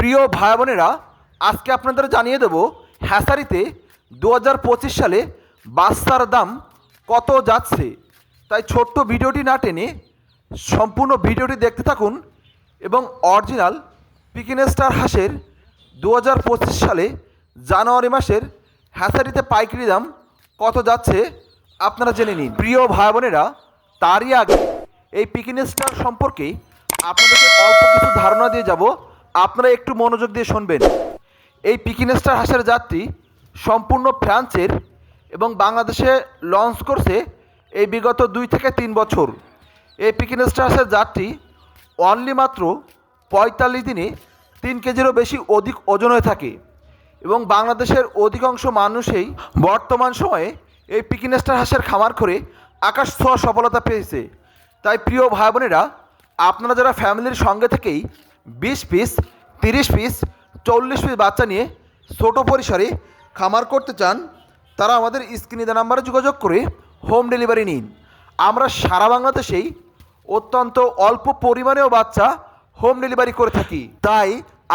প্রিয় ভাই বোনেরা, আজকে আপনাদের জানিয়ে দেব হ্যাসারিতে দু হাজার পঁচিশ সালে বাচ্চার দাম কত যাচ্ছে। তাই ছোট্ট ভিডিওটি না টেনে সম্পূর্ণ ভিডিওটি দেখতে থাকুন এবং অরিজিনাল পিকিনেস্টার হাঁসের দু সালে জানুয়ারি মাসের হ্যাসারিতে পাইকারি দাম কত যাচ্ছে আপনারা জেনে নিন। প্রিয় ভাই বোনেরা, তারই আগে এই পিকিনেস্টার সম্পর্কে আপনাদেরকে অল্প কিছু ধারণা দিয়ে যাব। আপনারা একটু মনোযোগ দিয়ে শুনবেন। এই পিকিনেস্টার হাঁসের জাতটি সম্পূর্ণ ফ্রান্সের এবং বাংলাদেশে লঞ্চ করছে এই বিগত দুই থেকে তিন বছর। এই পিকিনেস্টার হাঁসের জাতটি অনলি মাত্র পঁয়তাল্লিশ দিনে তিন কেজিরও বেশি অধিক ওজন হয়ে থাকে এবং বাংলাদেশের অধিকাংশ মানুষই বর্তমান সময়ে এই পিকিনেস্টার হাঁসের খামার করে আকাশ ছোঁয়া সফলতা পেয়েছে। তাই প্রিয় ভাই বোনেরা আপনারা যারা ফ্যামিলির সঙ্গে থেকেই বিশ পিস তিরিশ পিস চল্লিশ পিস বাচ্চা নিয়ে ছোট পরিসরে খামার করতে চান, তারা আমাদের স্ক্রিনে দেওয়া নাম্বারে যোগাযোগ করে হোম ডেলিভারি নিন। আমরা সারা বাংলাদেশেই অত্যন্ত অল্প পরিমাণেও বাচ্চা হোম ডেলিভারি করে থাকি। তাই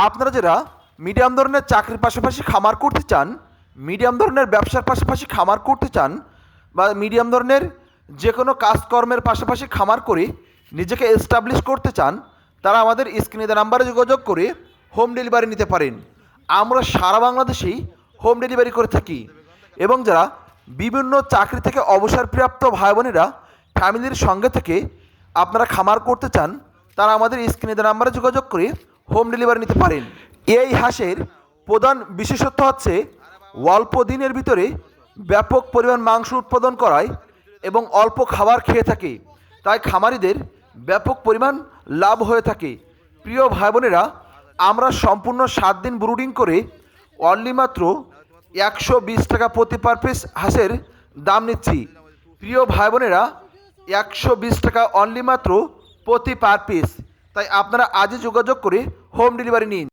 আপনারা যারা মিডিয়াম ধরনের চাকরির পাশাপাশি খামার করতে চান মিডিয়াম ধরনের ব্যবসার পাশাপাশি খামার করতে চান, বা মিডিয়াম ধরনের যে কোনো কাজকর্মের পাশাপাশি খামার করে নিজেকে এস্টাবলিশ করতে চান তারা আমাদের স্ক্রিনে দেওয়া নাম্বারে যোগাযোগ করে হোম ডেলিভারি নিতে পারেন। আমরা সারা বাংলাদেশেই হোম ডেলিভারি করে থাকি এবং যারা বিভিন্ন চাকরি থেকে অবসরপ্রাপ্ত ভাই বোনেরা ফ্যামিলির সঙ্গে থেকে আপনারা খামার করতে চান, তারা আমাদের স্ক্রিনে দেওয়া নাম্বারে যোগাযোগ করে হোম ডেলিভারি নিতে পারেন। এই হাঁসের প্রধান বিশেষত্ব হচ্ছে অল্প দিনের ভিতরে ব্যাপক পরিমাণ মাংস উৎপাদন করায় এবং অল্প খাবার খেয়ে থাকে। তাই খামারিদের ব্যাপক পরিমাণ লাভ হয়ে থাকে। প্রিয় ভাই বোনেরা আমরা সম্পূর্ণ সাত দিন ব্রুডিং করে অনলি মাত্র একশো বিশ টাকা প্রতি পার পিস হাঁসের দাম নিচ্ছি। প্রিয় ভাই বোনেরা একশো বিশ টাকা অনলি মাত্র প্রতি পার পিস তাই আপনারা আজই যোগাযোগ করে হোম ডেলিভারি নিন।